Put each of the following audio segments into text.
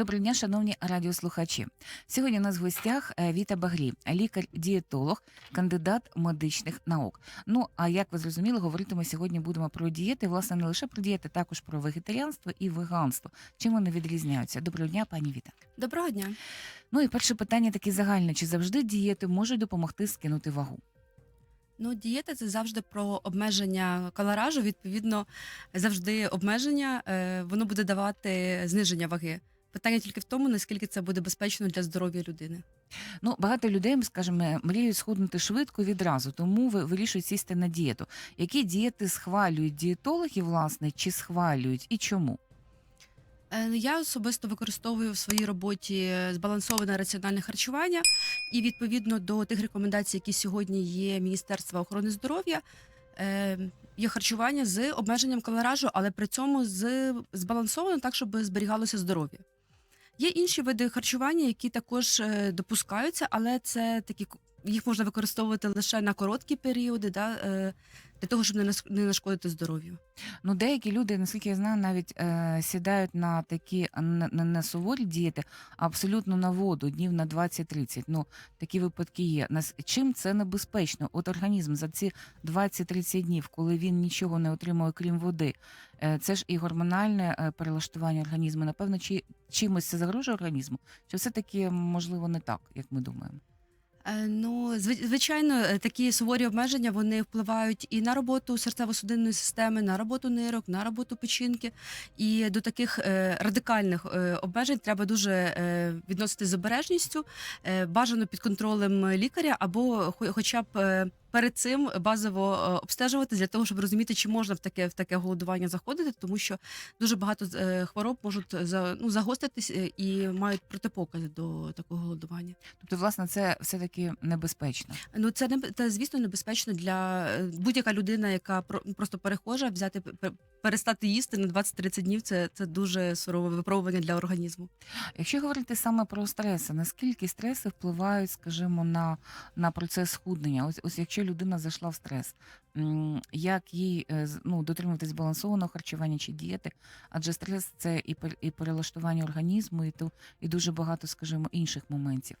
Доброго дня, шановні радіослухачі. Сьогодні у нас в гостях е, Віта Багрій, лікар-дієтолог, кандидат медичних наук. Ну а як ви зрозуміли, говорити ми сьогодні будемо про дієти. Власне, не лише про дієти, також про вегетаріанство і веганство. Чим вони відрізняються? Доброго дня, пані Віта. Доброго дня. Ну і перше питання таке загальне: чи завжди дієти можуть допомогти скинути вагу? Ну, дієта це завжди про обмеження калоражу. Відповідно, завжди обмеження е, воно буде давати зниження ваги. Питання тільки в тому, наскільки це буде безпечно для здоров'я людини. Ну, багато людей, скажімо, мріють схуднути швидко відразу, тому ви вирішують сісти на дієту. Які дієти схвалюють дієтологи, власне, чи схвалюють і чому? Е, Я особисто використовую в своїй роботі збалансоване раціональне харчування, і відповідно до тих рекомендацій, які сьогодні є Міністерства охорони здоров'я. е, Є харчування з обмеженням калоражу, але при цьому з збалансовано так, щоб зберігалося здоров'я. Є інші види харчування, які також е, допускаються, але це такі їх можна використовувати лише на короткі періоди, да, е, для того, щоб не не нашкодити здоров'ю. Ну, деякі люди, наскільки я знаю, навіть е, сідають на такі не, не, суворі дієти, а абсолютно на воду, днів на 20-30. Ну, такі випадки є. Нас чим це небезпечно? От організм за ці 20-30 днів, коли він нічого не отримує, крім води, е, це ж і гормональне е, перелаштування організму. Напевно, чи чимось це загрожує організму? Чи все-таки можливо не так, як ми думаємо? Е, Ну, звичайно, е, такі суворі обмеження вони впливають і на роботу серцево-судинної системи, на роботу нирок, на роботу печінки. І до таких е, радикальних обмежень треба дуже відносити з обережністю, бажано під контролем лікаря, або хоча б перед цим базово е, обстежувати для того, щоб розуміти, чи можна в таке в таке голодування заходити, тому що дуже багато е, хвороб можуть за ну загостритись е, і мають протипокази до такого голодування. Тобто, власне, це все-таки небезпечно. Ну це не це, звісно небезпечно для будь-яка людина, яка про- просто перехожа, взяти перестати їсти на 20-30 днів. Це, це дуже сурове випробування для організму. Якщо говорити саме про стреси, наскільки стреси впливають, скажімо, на, на процес схуднення? Ось, ось якщо людина зайшла в стрес, як їй е, ну, дотримуватись збалансованого харчування чи дієти? Адже стрес це і, пер- перелаштування організму, і, то і дуже багато, скажімо, інших моментів.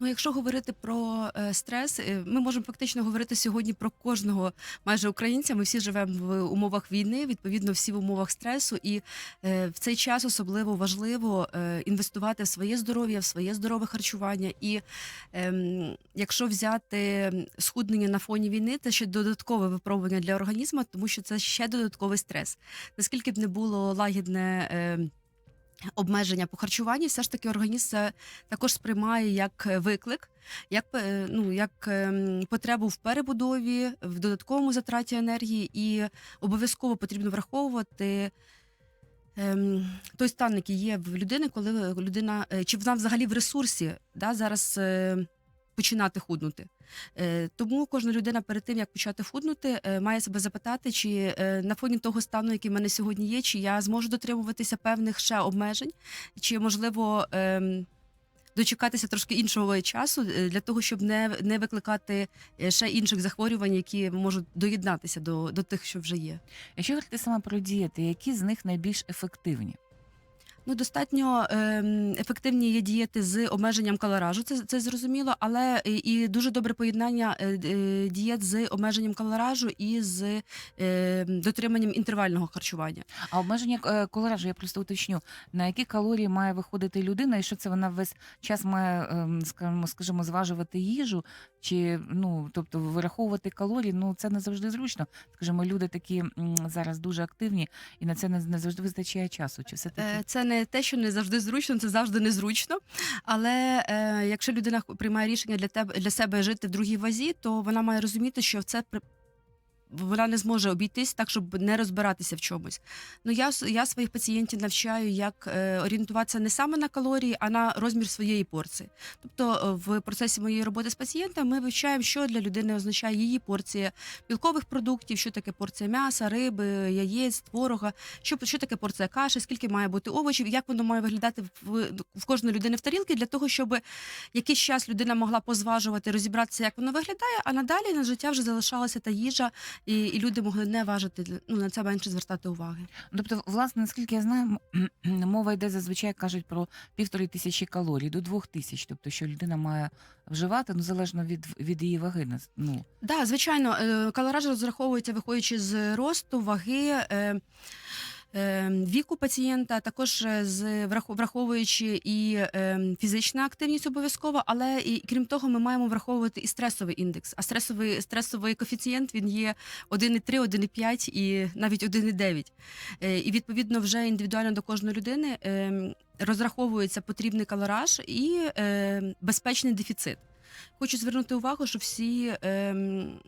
Ну, якщо говорити про е, стрес, е, ми можемо фактично говорити сьогодні про кожного майже українця. Ми всі живемо в умовах війни, відповідно, всі в умовах стресу, і е, в цей час особливо важливо е, інвестувати в своє здоров'я, в своє здорове харчування. І ем, якщо взяти схуднення на фоні війни, це ще додаткове випробування для організму, тому що це ще додатковий стрес. Наскільки б не було лагідне. ем, Обмеження по харчуванні, все ж таки організм це також сприймає як е, виклик, як, е, ну, як ем, потребу в перебудові, в додатковому затраті енергії, і обов'язково потрібно враховувати ем, той стан, який є в людини, коли людина е, чи вона взагалі в ресурсі да, зараз починати худнути. Е, Тому кожна людина перед тим, як почати худнути, е, має себе запитати, чи е, на фоні того стану, який в мене сьогодні є, чи я зможу дотримуватися певних ще обмежень, чи можливо. ем, Дочекатися трошки іншого часу для того, щоб не, не викликати ще інших захворювань, які можуть доєднатися до, до тих, що вже є. Якщо говорити саме про дієти, які з них найбільш ефективні? Ну, достатньо ем, ефективні є дієти з обмеженням калоражу, це, це зрозуміло, але і, і дуже добре поєднання е, е, дієт з обмеженням калоражу і з е, дотриманням інтервального харчування. А обмеження е, калоражу, я просто уточню, на які калорії має виходити людина, і що це вона весь час має, ем, скажімо, зважувати їжу, чи ну тобто вираховувати калорії, ну це не завжди зручно. Скажімо, люди такі зараз дуже активні, і на це не, завжди вистачає часу. Чи все Е, таки Це не те, що не завжди зручно, це завжди незручно. Але е, якщо людина приймає рішення для тебе для себе жити в другій вазі, то вона має розуміти, що це вона не зможе обійтись так, щоб не розбиратися в чомусь. Ну я я своїх пацієнтів навчаю, як е, орієнтуватися не саме на калорії, а на розмір своєї порції. Тобто, е, в процесі моєї роботи з пацієнтами ми вивчаємо, що для людини означає її порція білкових продуктів, що таке порція м'яса, риби, яєць, творога, що, що таке порція каші, скільки має бути овочів, як воно має виглядати в, в кожної людини в тарілці, для того, щоб якийсь час людина могла позважувати, розібратися, як воно виглядає, а надалі на життя вже залишалася та їжа, і, і люди могли не важити ну, на це менше звертати уваги. Тобто, власне, наскільки я знаю, мова йде зазвичай кажуть про півтори тисячі калорій до двох тисяч. Тобто, що людина має вживати, ну залежно від, від її ваги. Ну Да, звичайно, е, калораж розраховується виходячи з росту, ваги. е, Віку пацієнта, також е, з враховуючи і е, фізична активність обов'язково, але і крім того, ми маємо враховувати і стресовий індекс. А стресовий стресовий коефіцієнт він є 1,3, 1,5 і навіть 1,9. Е, І відповідно вже індивідуально до кожної людини е, розраховується потрібний калораж і безпечний дефіцит. Хочу звернути увагу, що всі ем, ем,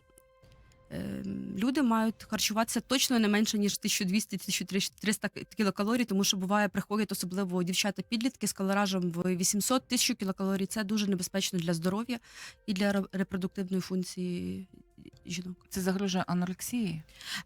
люди мають харчуватися точно не менше, ніж 1200-1300 кілокалорій, тому що буває, приходять особливо дівчата-підлітки з калоражем в 800-1000 кілокалорій. Це дуже небезпечно для здоров'я і для репродуктивної функції жінок. це загрожує анорексії.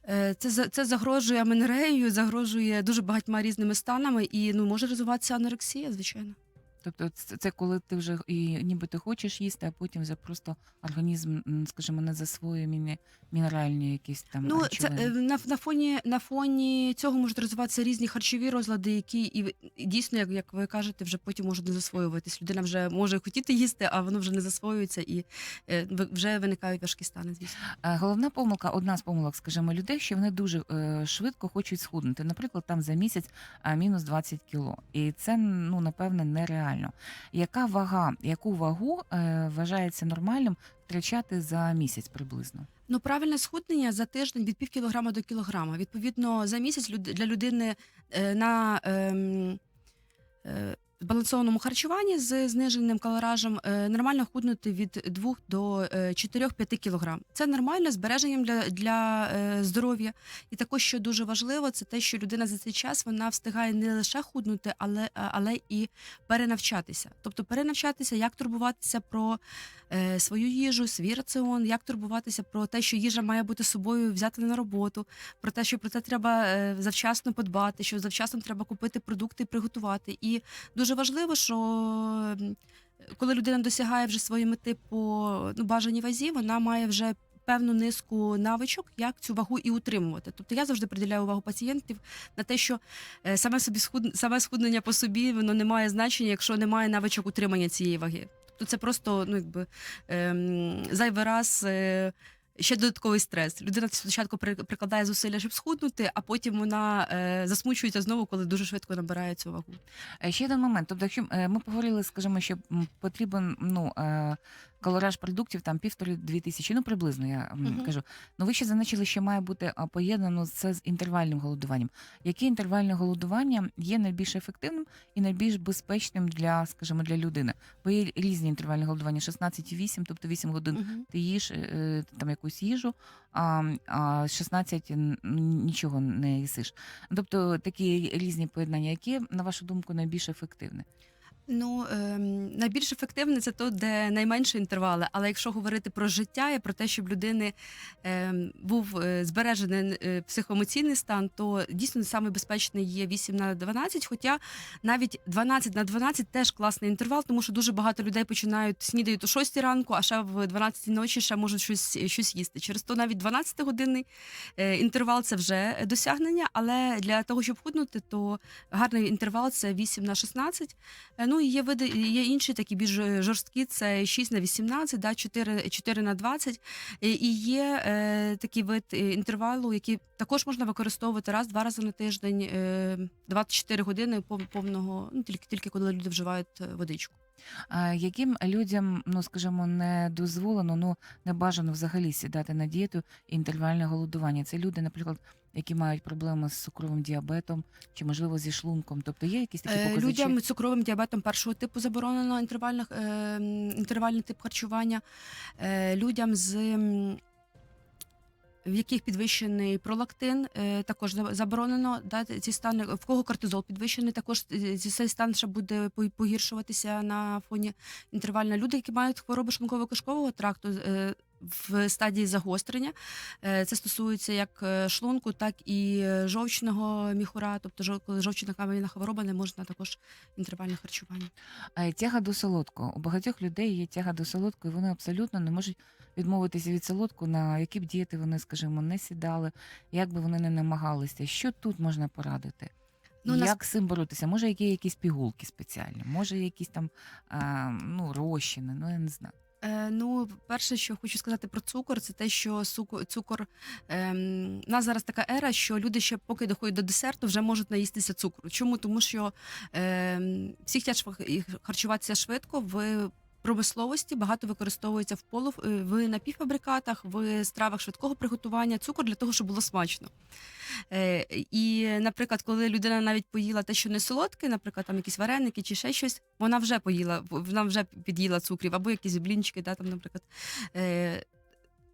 Е, Це, це загрожує аменореєю, загрожує дуже багатьма різними станами і ну, може розвиватися анорексія, звичайно. Тобто, це, це коли ти вже і ніби ти хочеш їсти, а потім вже просто організм, скажімо, не засвоює міні, мінеральні якісь там Ну, це речовини. е, на, на фоні на фоні цього можуть розвиватися різні харчові розлади, які і, і дійсно, як, як ви кажете, вже потім можуть не засвоюватись. Людина вже може хотіти їсти, а воно вже не засвоюється і е, вже виникають важкі стани. Звісно, Е, Головна помилка, одна з помилок, скажімо, людей, що вони дуже швидко хочуть схуднути. Наприклад, там за місяць мінус 20 кіло. І це ну напевне нереально. Яка вага, яку вагу е, вважається нормальним втрачати за місяць приблизно? ну правильне схуднення за тиждень від пів кілограма до кілограма. Відповідно, за місяць для людини е, на е, збалансованому харчуванні з зниженим калоражем е, нормально худнути від 2 до е, 4-5 кг. Це нормально збереженням для, для е, здоров'я. І також, що дуже важливо, це те, що людина за цей час вона встигає не лише худнути, але, але і перенавчатися. Тобто перенавчатися, як турбуватися про е, свою їжу, свій раціон, як турбуватися про те, що їжа має бути собою взята на роботу, про те, що про це треба е, завчасно подбати, що завчасно треба купити продукти приготувати. І дуже важливо, що коли людина досягає вже своєї мети по ну, бажаній вазі, вона має вже певну низку навичок, як цю вагу і утримувати. Тобто я завжди приділяю увагу пацієнтів на те, що е, саме собі схуд... саме схуднення по собі воно не має значення, якщо немає навичок утримання цієї ваги. Тобто це просто ну якби ем, зайвий раз. Е, Ще додатковий стрес. Людина спочатку при- прикладає зусилля, щоб схуднути, а потім вона е, засмучується знову, коли дуже швидко набирає цю вагу. Е, Ще один момент. Тобто, якщо е, ми поговорили, скажімо, що потрібен ну, е, калораж продуктів там півтори-дві тисячі, ну приблизно я м, Мгм. кажу. Ну ви ще зазначили, що має бути а, поєднано це з інтервальним голодуванням. Яке інтервальне голодування є найбільш ефективним і найбільш безпечним для, скажімо, для людини? Бо є різні інтервальні голодування: 16,8, тобто 8 годин Мгм. ти їш е, там якусь їжу, а, а 16 н- нічого не їсиш. Тобто такі різні поєднання, які, на вашу думку, найбільш ефективні? Ну ем, найбільш ефективне це то, де найменші інтервали. Але якщо говорити про життя і про те, щоб людини ем, був е, збережений е, психоемоційний стан, то дійсно саме безпечний є 8 на 12, Хоча навіть 12 на 12 теж класний інтервал, тому що дуже багато людей починають снідають о 6 ранку, а ще в 12 ночі ще можуть щось, щось їсти. Через то навіть 12 годинний е, інтервал це вже досягнення. Але для того, щоб худнути, то гарний інтервал це 8 на 16. Е, Ну і є види, є інші такі більш жорсткі, це 6 на 18, да, 4, 4 на 20. І є е, такий вид е, інтервалу, який також можна використовувати раз-два рази на тиждень, е, 24 години пов- повного, ну тільки тільки коли люди вживають е, водичку. А яким людям, ну скажімо, не дозволено, ну не бажано взагалі сідати на дієту інтервальне голодування? Це люди, наприклад, які мають проблеми з цукровим діабетом чи можливо зі шлунком. Тобто є якісь такі Е, показники? Людям з цукровим діабетом першого типу заборонено інтервальних, е, інтервальний тип харчування. Е, людям з в яких підвищений пролактин, також заборонено да, ці стани. В кого кортизол підвищений, також цей стан ще буде по- погіршуватися на фоні інтервального. Люди, які мають хвороби шлунково-кишкового тракту, е, в стадії загострення. Е, Це стосується як е, шлунку, так і е, жовчного міхура, тобто коли жовчна кам'яна хвороба не можна також інтервальне харчування. Тяга до солодкого. У багатьох людей є тяга до солодкого, і вони абсолютно не можуть відмовитися від солодкого, на які б дієти вони, скажімо, не сідали, як би вони не намагалися. Що тут можна порадити? Ну, нас- Як з цим боротися? Може, які якісь пігулки спеціальні, може, якісь там а, ну, розчини, ну я не знаю. Е, ну, перше, що хочу сказати про цукор, це те, що цукор ем, у нас зараз така ера, що люди ще поки доходять до десерту, вже можуть наїстися цукру. Чому? Тому що ем, всі хочуть харчуватися швидко в. Промисловості багато використовується в полу е, в напівфабрикатах, в стравах швидкого приготування цукор для того, щоб було смачно. Е, і, наприклад, коли людина навіть поїла те, що не солодке, наприклад, там якісь вареники чи ще щось, вона вже поїла, вона вже під'їла цукрів, або якісь блінчики, да, там, наприклад. Е,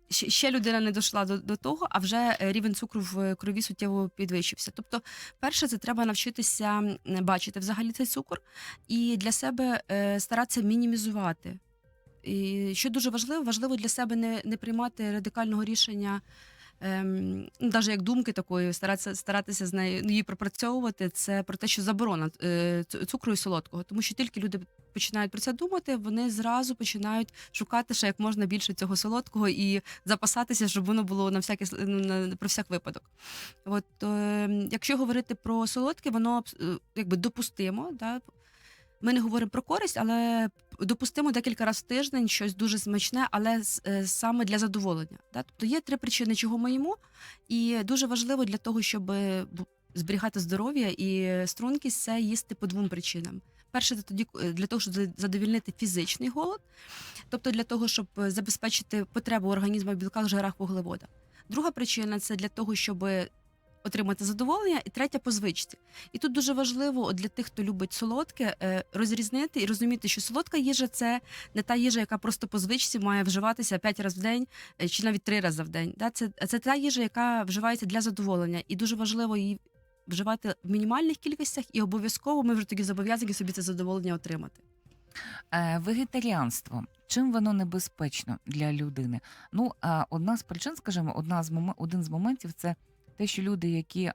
ще- людина не дійшла до, до того, а вже е, рівень цукру в крові суттєво підвищився. Тобто, перше, це треба навчитися бачити взагалі цей цукор і для себе е, старатися мінімізувати. І що дуже важливо, важливо для себе не, не приймати радикального рішення, ем, ну, навіть як думки такої, старатися, старатися з нею ну, її пропрацьовувати. Це про те, що заборона е, цукру і солодкого. Тому що тільки люди починають про це думати, вони зразу починають шукати ще як можна більше цього солодкого і запасатися, щоб воно було на всякий ну, на, про всяк випадок. От, е, якщо говорити про солодке, воно е, якби допустимо. Да? Ми не говоримо про користь, але допустимо декілька разів в тиждень щось дуже смачне, але е, саме для задоволення. Да? Тобто є три причини, чого ми їмо, і дуже важливо для того, щоб зберігати здоров'я і стрункість, це їсти по двом причинам. Перше, це тоді е, для того, щоб задовільнити фізичний голод, тобто для того, щоб забезпечити потребу організму в білках, жирах, вуглеводах. Друга причина це для того, щоб отримати задоволення, і третя по звичці. І тут дуже важливо для тих, хто любить солодке, е, розрізнити і розуміти, що солодка їжа це не та їжа, яка просто по звичці має вживатися 5 разів в день е, чи навіть 3 рази в день. Це, це та їжа, яка вживається для задоволення, і дуже важливо її вживати в мінімальних кількостях, і обов'язково ми вже тоді зобов'язані собі це задоволення отримати. Е, вегетаріанство. Чим воно небезпечно для людини? Ну, одна з причин, скажімо, одна з момен- один з моментів це те, що люди, які,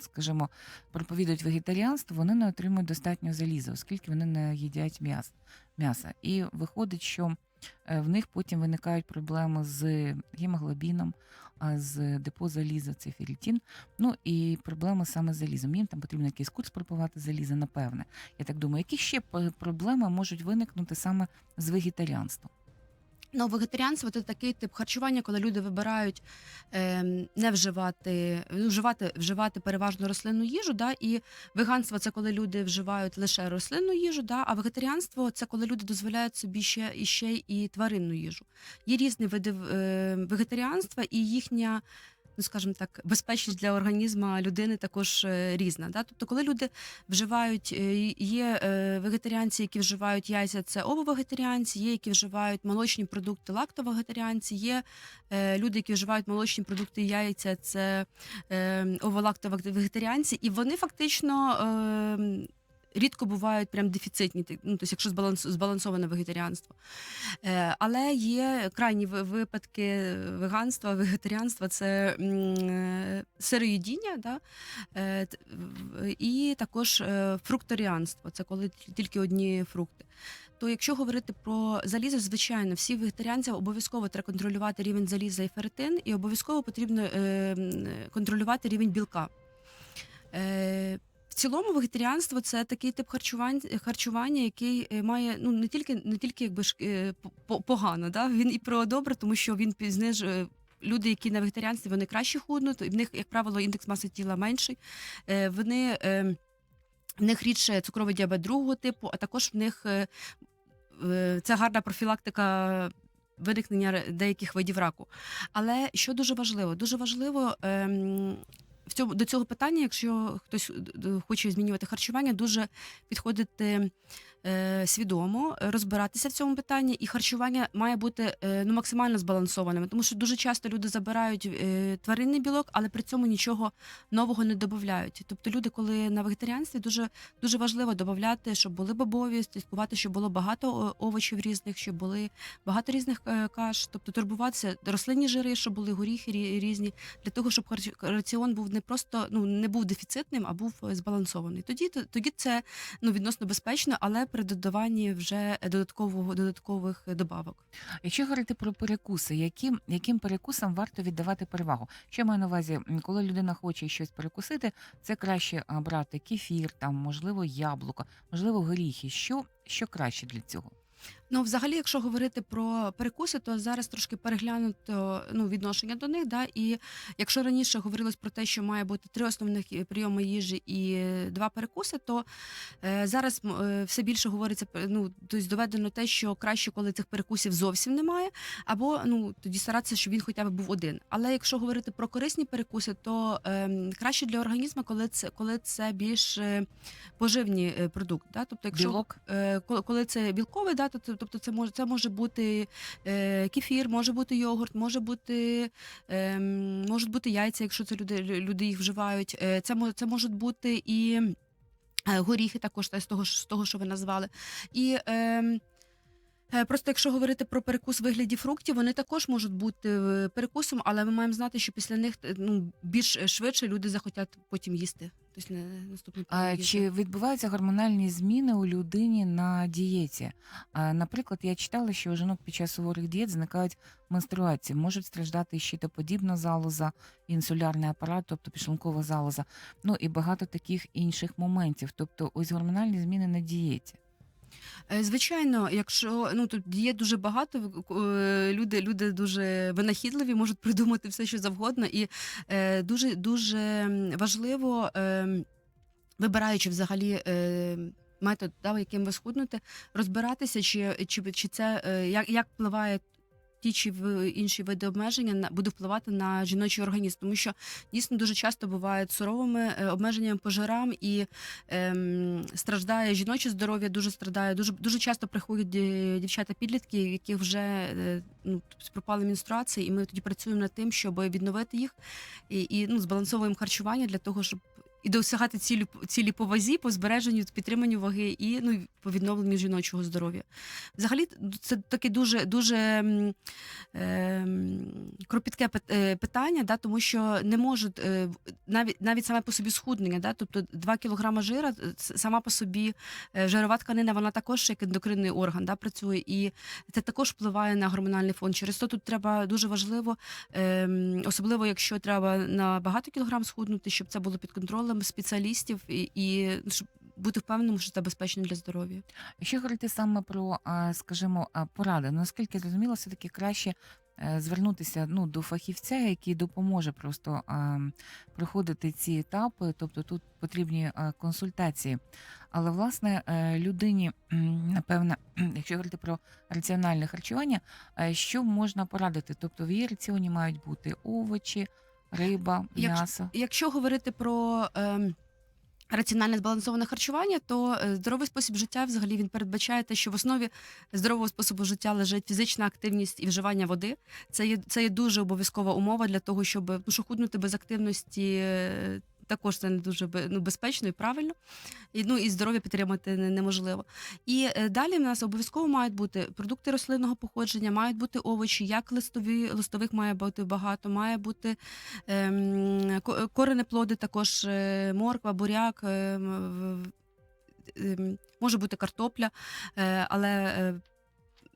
скажімо, проповідують вегетаріанство, вони не отримують достатньо заліза, оскільки вони не їдять м'яс, м'яса. І виходить, що е, в них потім виникають проблеми з гемоглобіном, з депо заліза, це ферритин, ну і проблеми саме з залізом. Їм там потрібно якийсь курс пропивати заліза, напевне. Я так думаю, які ще проблеми можуть виникнути саме з вегетаріанством? Ну, вегетаріанство це такий тип харчування, коли люди вибирають е, не вживати, ну, вживати, вживати переважно рослинну їжу. Да? І веганство це коли люди вживають лише рослинну їжу, да? а вегетаріанство це коли люди дозволяють собі ще і ще і тваринну їжу. Є різні види е, вегетаріанства, і їхня. Ну, скажімо так, безпечність для організму людини також е, різна. Да? Тобто, коли люди вживають, е, є е, вегетаріанці, які вживають яйця, це ововегетаріанці, є які вживають молочні продукти, лактовегетаріанці, є люди, які вживають молочні продукти яйця, це е, оволактовегетаріанці, і вони фактично. Рідко бувають прям дефіцитні, ну, тобто, якщо збаланс, збалансоване вегетаріанство. Е, але є крайні випадки веганства, вегетаріанства це е, сироїдіння, да? е, і також фрукторіанство це коли тільки одні фрукти. То якщо говорити про залізо, звичайно, всі вегетаріанці обов'язково треба контролювати рівень заліза і ферритин, і обов'язково потрібно контролювати рівень білка. Е, цілому вегетаріанство це такий тип харчування, харчування, який е, має ну не тільки не тільки якби ж е, по- по- погано, да? він і про добре, тому що він знижує. Люди, які на вегетаріанстві, вони краще худнуть, в них, як правило, індекс маси тіла менший. Е, Вони е, в них рідше цукровий діабет другого типу, а також в них е, е, це гарна профілактика виникнення деяких видів раку. Але що дуже важливо, дуже важливо. В цьому до цього питання, якщо хтось д- хоче змінювати харчування, дуже підходити е, свідомо розбиратися в цьому питанні, і харчування має бути е, ну, максимально збалансованим, тому що дуже часто люди забирають е, тваринний білок, але при цьому нічого нового не додають. Тобто люди, коли на вегетаріанстві, дуже дуже важливо додати, щоб були бобові, слідкувати, щоб було багато овочів різних, щоб були багато різних каш, тобто турбуватися рослинні жири, щоб були горіхи різні, для того, щоб раціон був не просто ну не був дефіцитним, а був збалансований. Тоді тоді це ну відносно безпечно, але при додаванні вже додаткового додаткових добавок. Якщо говорити про перекуси, яким, яким перекусам варто віддавати перевагу? Що я маю на увазі, коли людина хоче щось перекусити, це краще брати кефір, там, можливо, яблуко, можливо, горіхи. Що, що краще для цього? Ну, взагалі, якщо говорити про перекуси, то зараз трошки переглянуто ну, відношення до них. Да? І якщо раніше говорилось про те, що має бути три основних е, прийоми їжі і е, два перекуси, то е, зараз е, все більше говориться ну, тобто доведено те, що краще, коли цих перекусів зовсім немає, або ну тоді старатися, щоб він хоча б був один. Але якщо говорити про корисні перекуси, то е, краще для організму, коли це коли це більш е, поживні продукти. Да? Тобто, якщо Білок? е, коли це білковий, да, то- тобто це може це може бути е, кефір, може бути йогурт, може бути е, можуть бути яйця, якщо це люди, люди їх вживають. Е, це це можуть бути і е, горіхи, також з того з того, що ви назвали. І Е, Просто якщо говорити про перекус в вигляді фруктів, вони також можуть бути е, перекусом, але ми маємо знати, що після них е, ну більш швидше люди захотять потім їсти. Тобто не наступний А, чи відбуваються гормональні зміни у людині на дієті? Наприклад, я читала, що у жінок під час суворих дієт зникають менструації, можуть страждати щитоподібна залоза, інсулярний апарат, тобто підшлункова залоза, ну і багато таких інших моментів. Тобто, ось гормональні зміни на дієті. Е, Звичайно, якщо ну тут є дуже багато, е, люди, люди дуже винахідливі, можуть придумати все, що завгодно, і е, дуже дуже важливо, е, вибираючи взагалі. Е, Метод, да, яким ви схуднете, розбиратися, чи, чи, чи це е, як, як впливає ті чи інші види обмеження буде впливати на жіночий організм, тому що дійсно дуже часто бувають суровими е, обмеженнями по жирам і ем, страждає жіноче здоров'я, дуже страдає. Дуже дуже часто приходять е, дівчата-підлітки, в яких вже е, ну пропали менструації, і ми тоді працюємо над тим, щоб відновити їх і, і ну збалансовуємо харчування для того, щоб. І досягати цілі цілі по вазі, по збереженню, підтриманню ваги і ну по відновленню жіночого здоров'я. Взагалі, це таке дуже дуже ем, кропітке е, питання, да, тому що не можуть е, навіть навіть саме по собі схуднення, да, тобто 2 кілограма жира, е, сама по собі е, жирова тканина, вона також як ендокринний орган да, працює, і це також впливає на гормональний фон. Через то тут треба дуже важливо, ем, особливо якщо треба на багато кілограм схуднути, щоб це було під контролем спеціалістів і, і щоб бути впевненим, що це безпечно для здоров'я. Якщо говорити саме про, скажімо, поради, наскільки зрозуміло, все таки краще е, звернутися ну, до фахівця, який допоможе просто а, проходити ці етапи, тобто тут потрібні а, консультації. Але власне е, людині, м, напевно, якщо говорити про раціональне харчування, е, що можна порадити? Тобто в її раціоні мають бути овочі, риба, Якщо- м'ясо. Якщо говорити про ем, раціональне збалансоване харчування, то е, здоровий спосіб життя взагалі він передбачає те, що в основі здорового способу життя лежить фізична активність і вживання води. Це є це є дуже обов'язкова умова для того, щоб ну, що худнути без активності. е, Також це не дуже ну, безпечно і правильно, і, ну, і здоров'я підтримати неможливо. І е, далі в нас обов'язково мають бути продукти рослинного походження, мають бути овочі, як листові, листових має бути багато, має бути ем, ко- коренеплоди, також е, морква, буряк, ем, ем, може бути картопля, е, але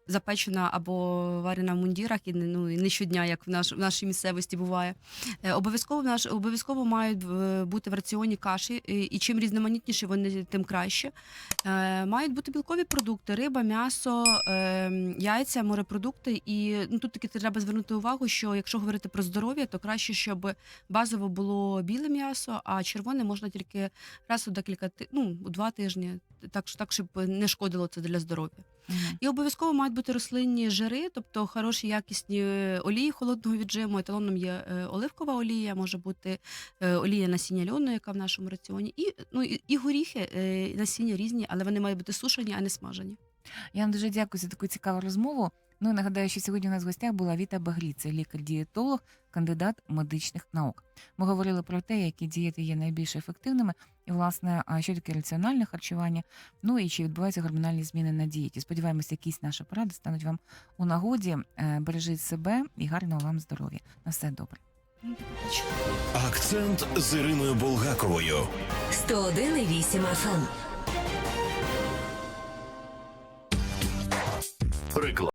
запечена або варена в мундірах, і не, ну, і не щодня, як в, наш, в нашій місцевості буває. Е, Обов'язково, в наш, обов'язково мають е, бути в раціоні каші, і, чим різноманітніші вони, тим краще. Е, мають бути білкові продукти, риба, м'ясо, яйця, морепродукти. І ну, тут таки треба звернути увагу, що якщо говорити про здоров'я, то краще, щоб базово було біле м'ясо, а червоне можна тільки раз у декілька ну, у два тижні, так, так щоб не шкодило це для здоров'я. І обов'язково мають бути рослинні жири, тобто хороші якісні е, олії холодного віджиму. Еталоном є е, оливкова олія, може бути е, олія насіння льону, яка в нашому раціоні, і ну і, і горіхи, і насіння різні, але вони мають бути сушені, а не смажені. Я вам дуже дякую за таку цікаву розмову. Ну і нагадаю, що сьогодні у нас в гостях була Віта Багрі, це лікар-дієтолог, кандидат медичних наук. Ми говорили про те, які дієти є найбільш ефективними, і власне, а що таке раціональне харчування, ну і чи відбуваються гормональні зміни на дієті. Сподіваємося, якісь наші поради стануть вам у нагоді. Е, Бережіть себе і гарного вам здоров'я. На все добре. Акцент з Іриною Булгаковою. 101,8 FM. Реклама.